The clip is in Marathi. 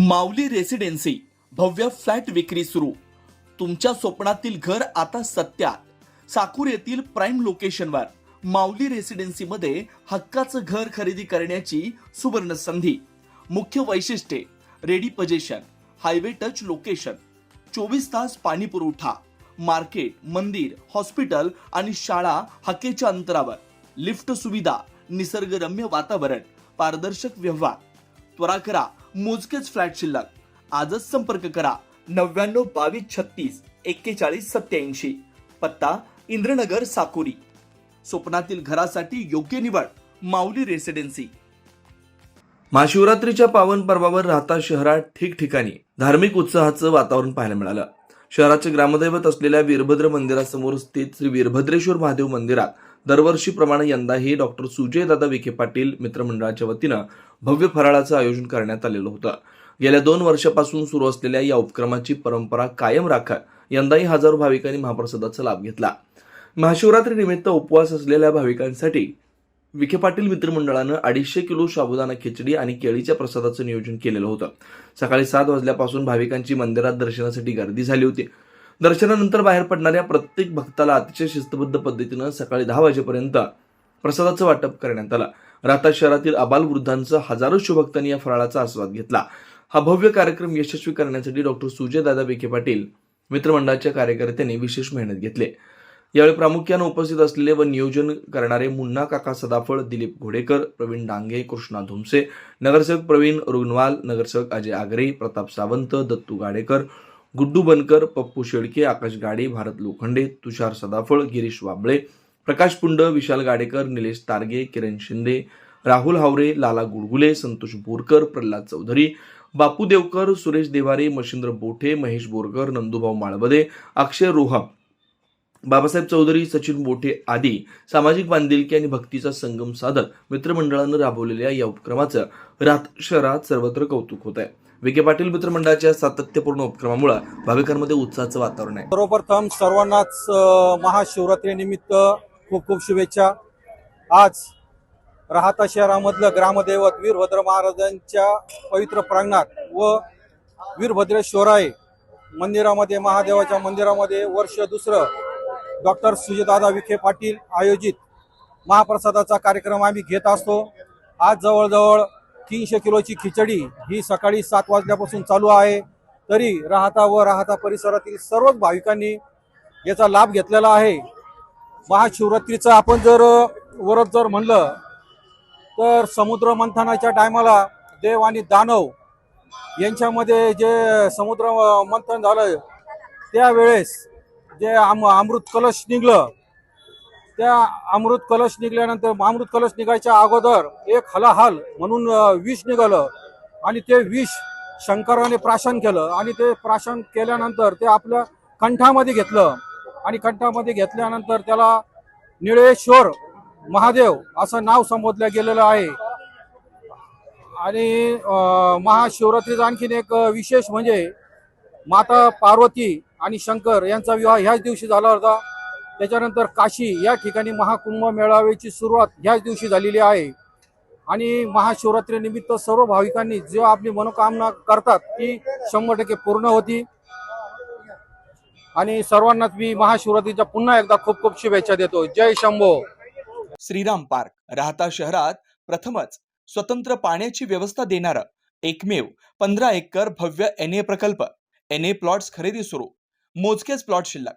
माऊली रेसिडेन्सी भव्य फ्लॅट विक्री सुरू. तुमच्या स्वप्नातील घर आता सत्यात. साकूर येथील प्राईम लोकेशनवर माऊली रेसिडेन्सीमध्ये हक्काचं घर खरेदी करण्याची सुवर्ण संधी. मुख्य वैशिष्ट्ये ready possession highway touch location चोवीस तास पाणी पुरवठा मार्केट मंदिर हॉस्पिटल आणि शाळा हक्केच्या अंतरावर. लिफ्ट सुविधा निसर्गरम्य वातावरण पारदर्शक व्यवहार. त्वरा करा. मोजकेच फ्लॅट शिल्लक. आजच संपर्क करा. नव्याण्णव बावीस छत्तीस एक्केचाळीस सत्याऐंशी पत्ता इंद्रनगर साकुरी. स्वप्नातील घरासाठी योग्य निवड. माऊली रेसिडेन्सी. महाशिवरात्रीच्या पावन पर्वावर राहता शहरात ठिकठिकाणी धार्मिक उत्साहाचं वातावरण पाहायला मिळालं. शहराचे ग्रामदैवत असलेल्या वीरभद्र मंदिरासमोर स्थित श्री वीरभद्रेश्वर महादेव मंदिरात दरवर्षीप्रमाणे यंदाही डॉक्टर सुजयदादा विखे पाटील मित्रमंडळाच्या वतीनं भव्य फराळाचं आयोजन करण्यात आलेलं होतं. गेल्या दोन वर्षापासून सुरू असलेल्या या उपक्रमाची परंपरा कायम राखत यंदाही हजारो भाविकांनी महाप्रसादाचा लाभ घेतला. महाशिवरात्रीनिमित्त उपवास असलेल्या भाविकांसाठी विखे पाटील मित्रमंडळानं अडीचशे किलो साबुदाणा खिचडी आणि केळीच्या प्रसादाचं नियोजन केलेलं होतं. सकाळी सात वाजल्यापासून भाविकांची मंदिरात दर्शनासाठी गर्दी झाली होती. दर्शनानंतर बाहेर पडणाऱ्या प्रत्येक भक्ताला अतिशय शिस्तबद्ध पद्धतीनं सकाळी दहा वाजेपर्यंत प्रसादाचं वाटप करण्यात आलं. राहता शहरातील अबालवृद्धांचं हजारो शिवभक्तांनी या फराळाचा आस्वाद घेतला. हा भव्य कार्यक्रम यशस्वी करण्यासाठी डॉक्टर सुजयदादा विखे पाटील मित्रमंडळाच्या कार्यकर्त्यांनी विशेष मेहनत घेतली. यावेळी प्रामुख्यानं उपस्थित असलेले व नियोजन करणारे मुन्ना काका सदाफळ दिलीप घोडेकर प्रवीण डांगे कृष्णा धुमसे नगरसेवक प्रवीण रुग्णवाल नगरसेवक अजय आगरे प्रताप सावंत दत्तू गाडेकर गुड्डू बनकर पप्पू शेळके आकाश गाडे भारत लोखंडे तुषार सदाफळ गिरीश वाबळे प्रकाश पुंड विशाल गाडेकर निलेश तारगे किरण शिंदे राहुल हावरे लाला गुडगुले संतोष बोरकर प्रल्हाद चौधरी बापू देवकर सुरेश देवारे मशिंद्र बोठे महेश बोरकर नंदुभाऊ माळबदे अक्षय रोहा बाबासाहेब चौधरी सचिन बोठे आदी सामाजिक बांधिलकी आणि भक्तीचा संगम साधत मित्रमंडळानं राबवलेल्या या उपक्रमाचं रात शहरात सर्वत्र कौतुक होत आहे विखे पाटील मित्रमंडळाच्या सातत्यपूर्ण उपक्रमामुळे भाविकांमध्ये उत्साहाचं वातावरण आहे. सर्वप्रथम सर्वांनाच महाशिवरात्रीनिमित्त खूप खूप शुभेच्छा. आज राहता शहरामधलं ग्रामदैवत वीरभद्र महाराजांच्या पवित्र प्रांगणात व वीरभद्रेश्वराय मंदिरामध्ये महादेवाच्या मंदिरामध्ये वर्ष दुसरं डॉक्टर सुजयदादा विखे पाटील आयोजित महाप्रसादाचा कार्यक्रम आम्ही घेत असतो. आज जवळजवळ तीनशे किलोची खिचडी ही सकाळी सात वाजल्यापासून चालू आहे. तरी राहता व राहता परिसरातील सर्वच भाविकांनी याचा लाभ घेतलेला आहे. महाशिवरात्रीचं आपण जर वरत जर म्हणलं तर समुद्र मंथनाच्या टायमाला देव आणि दानव यांच्यामध्ये जे समुद्र मंथन झालं त्यावेळेस जे आम अमृत कलश निघलं त्या अमृत कलश निघाल्यानंतर अमृत कलश निघायच्या अगोदर एक हलाहल म्हणून विष निघालं. आणि ते विष शंकराने प्राशन केलं. आणि ते प्राशन केल्यानंतर ते आपल्या कंठामध्ये घेतलं. आणि कंठामध्ये घेतल्यानंतर त्याला निळेश्वर महादेव असं नाव संबोधलं गेलेलं आहे. आणि महाशिवरात्रीचा आणखीन एक विशेष म्हणजे माता पार्वती आणि शंकर यांचा विवाह ह्याच दिवशी झाला होता. त्याच्यानंतर काशी या ठिकाणी महाकुंभ मेळाव्याची सुरुवात ह्याच दिवशी झालेली आहे. आणि महाशिवरात्रीनिमित्त सर्व भाविकांनी जे आपली मनोकामना करतात ती शंभर टक्के पूर्ण होती. आणि सर्वांनाच मी महाशिवरात्रीच्या पुन्हा एकदा खूप खूप शुभेच्छा देतो. जय शंभो. श्रीराम पार्क राहता शहरात प्रथमच स्वतंत्र पाण्याची व्यवस्था देणारं एकमेव पंधरा एकर भव्य एन ए प्रकल्प. एन ए प्लॉट्स खरेदी सुरू. मोजकेच प्लॉट शिल्लक.